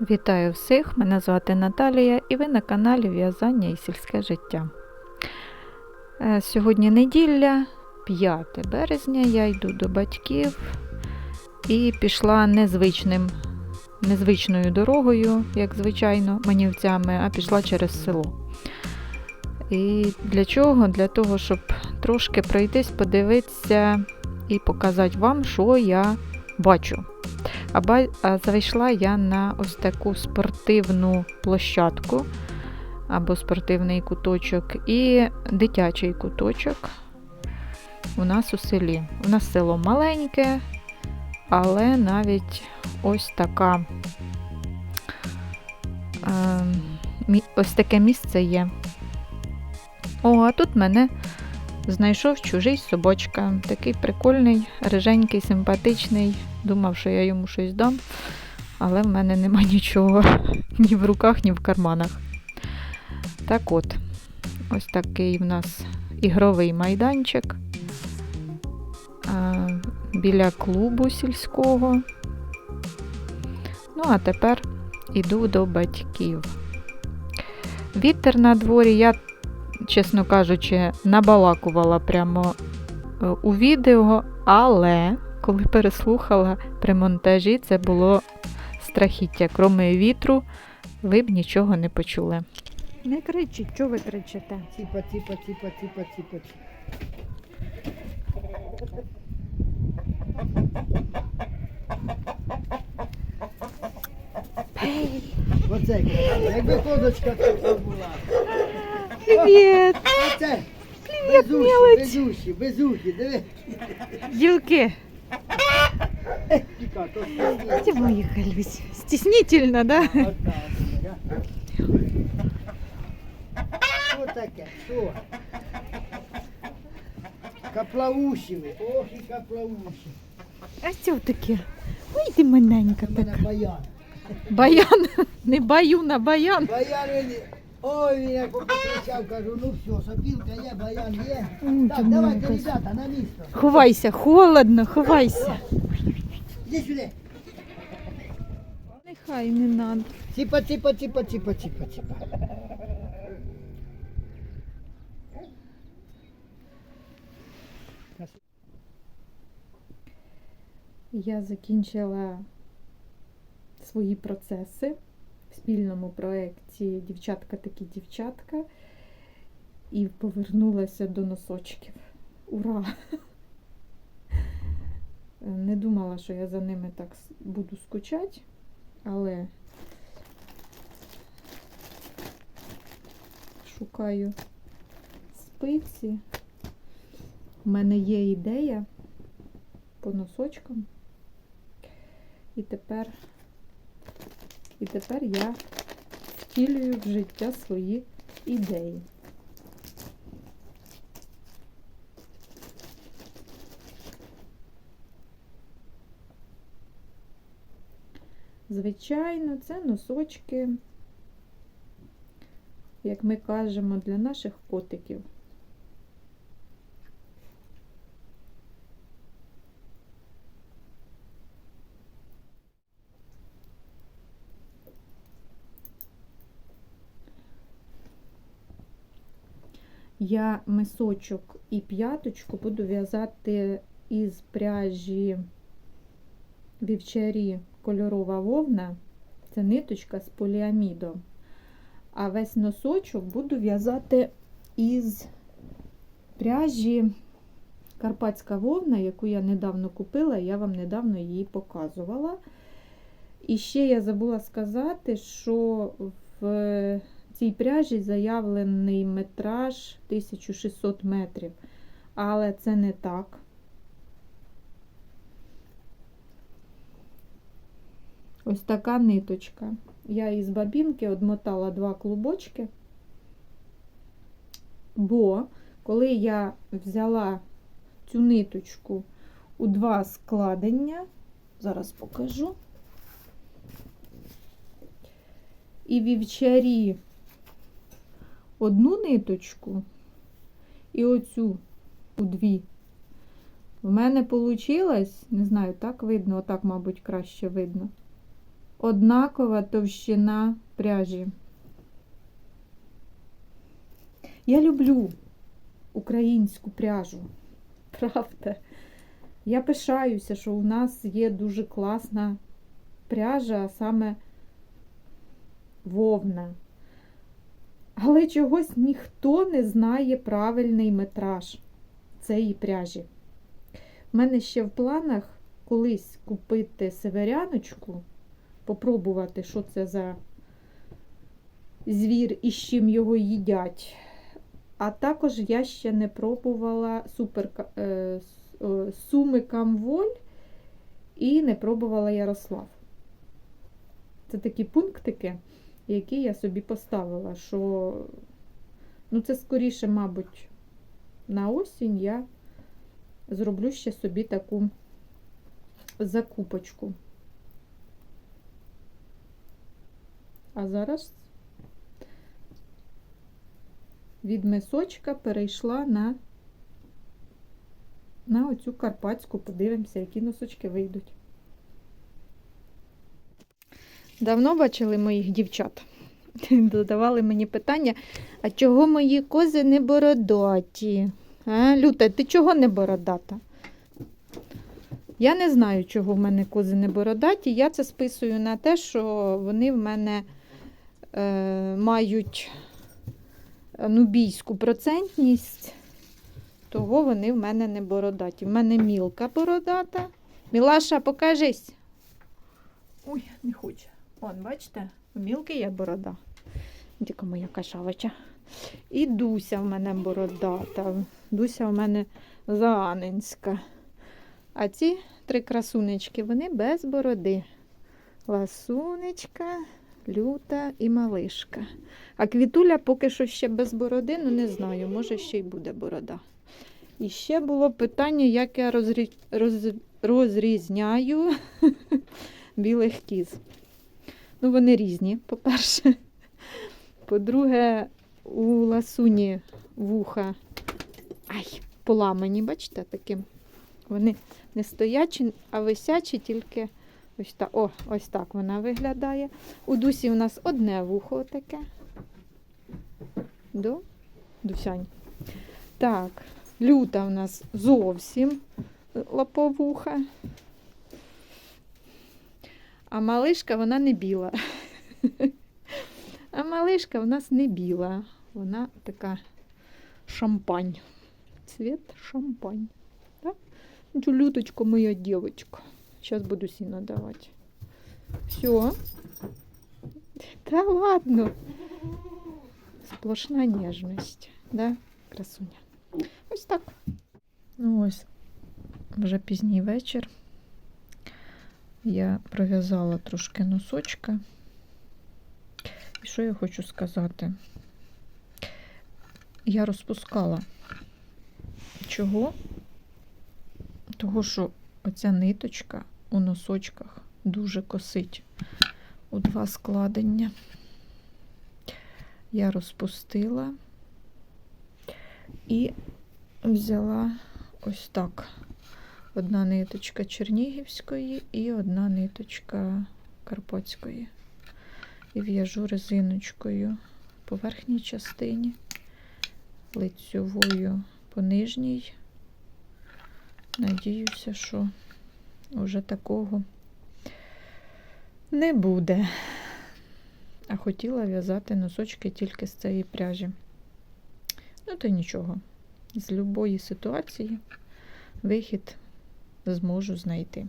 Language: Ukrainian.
Вітаю всіх! Мене звати Наталія і ви на каналі В'язання і сільське життя. Е, Сьогодні неділя, 5 березня. Я йду до батьків і пішла незвичним, незвичною дорогою, як звичайно, манівцями, а пішла через село. І для чого? Для того, щоб трошки пройтись, подивитися і показати вам, що я бачу. А, зайшла я на ось таку спортивну площадку або спортивний куточок і дитячий куточок у нас у селі. У нас село маленьке, але навіть ось така ось таке місце є. О, а тут мене знайшов чужий собачка. Такий прикольний, риженький, симпатичний. Думав, що я йому щось дам, але в мене нема нічого ні в руках, ні в карманах. Так от, ось такий в нас ігровий майданчик біля клубу сільського. Ну, а тепер іду до батьків. Вітер на дворі, я, чесно кажучи, набалакувала прямо е, у відео, але коли переслухала при монтажі, це було страхіття. Кроме вітру, ви б нічого не почули. Не кричіть, що ви кричите? Типа, типа, типа, типа, типа. Оце, якби козочка тут була. Привіт! Оце. Привіт, Безухі, безухі, безухі, диви. Дівки! Тіка, то Де мої Люсь? Стіснительно, да? Що таке? Що? Каплауші ви. Ох і каплауші. А що таке? Ой, ти маленька У мене така. баян. Баян, не баюна, баян. Баян він. Ой, він як покричав, кажу, ну все, сопілка є, баян є. М, Так, ти давайте, маленька. ребята, на місто. Ховайся, холодно, ховайся. Іди сюди. Нехай не надо. Типа, типа, типа, типа, типа, типа. Я закінчила свої процеси в спільному проєкті Дівчатка такі дівчатка і повернулася до носочків. Ура! Не думала, що я за ними так буду скучати, але шукаю спиці. У мене є ідея по носочкам. І тепер, і тепер я втілюю в життя свої ідеї. Звичайно, це носочки, як ми кажемо, для наших котиків. Я мисочок і п'яточку буду в'язати із пряжі вівчарі кольорова вовна. Це ниточка з поліамідом. А весь носочок буду в'язати із пряжі карпатська вовна, яку я недавно купила, я вам недавно її показувала. І ще я забула сказати, що в цій пряжі заявлений метраж 1600 метрів. Але це не так. Ось така ниточка. Я із бабінки одмотала два клубочки, бо коли я взяла цю ниточку у два складення, зараз покажу, і вівчарі одну ниточку і оцю у дві. В мене вийшло, не знаю, так видно, отак, мабуть, краще видно. Однакова товщина пряжі. Я люблю українську пряжу. Правда. Я пишаюся, що у нас є дуже класна пряжа, а саме вовна. Але чогось ніхто не знає правильний метраж цієї пряжі. У мене ще в планах колись купити северяночку, попробувати, що це за звір і з чим його їдять. А також я ще не пробувала супер, е, суми Камволь і не пробувала Ярослав. Це такі пунктики, які я собі поставила, що ну, це скоріше, мабуть, на осінь я зроблю ще собі таку закупочку. А зараз від мисочка перейшла на, на оцю карпатську. Подивимося, які носочки вийдуть. Давно бачили моїх дівчат. Додавали мені питання, а чого мої кози не бородаті? А, Люта, ти чого не бородата? Я не знаю, чого в мене кози не бородаті. Я це списую на те, що вони в мене мають нубійську процентність, того вони в мене не бородаті. В мене мілка бородата. Мілаша, покажись. Ой, не хоче. Вон, бачите, у мілки є борода. Тільки моя кашавача. І Дуся в мене бородата. Дуся в мене зааненська. А ці три красунечки, вони без бороди. Ласунечка, люта і малишка. А квітуля поки що ще без бороди, ну не знаю, може ще й буде борода. І ще було питання, як я розрі... роз... розрізняю білих кіз. Ну, вони різні, по-перше. По-друге, у ласуні вуха ай, поламані, бачите, таким. Вони не стоячі, а висячі, тільки ось так. О, ось так вона виглядає. У дусі у нас одне вухо таке. До? Дусянь. Так, люта у нас зовсім лоповуха. А малишка вона не біла. А малишка в нас не біла. Вона така шампань. Цвіт шампань. Да? Цю моя дівчинка. Зараз буду сіно давати. Все. Та ладно. Сплошна ніжність. Да, красуня? Ось так. Ну ось, вже пізній вечір. Я пров'язала трошки носочка. І що я хочу сказати? Я розпускала. Чого? Того, що оця ниточка у носочках дуже косить у два складення. Я розпустила і взяла ось так. Одна ниточка Чернігівської і одна ниточка Карпатської. І в'яжу резиночкою по верхній частині, лицьовою по нижній. Надіюся, що вже такого не буде. А хотіла в'язати носочки тільки з цієї пряжі. Ну, то нічого. З будь-якої ситуації вихід зможу знайти.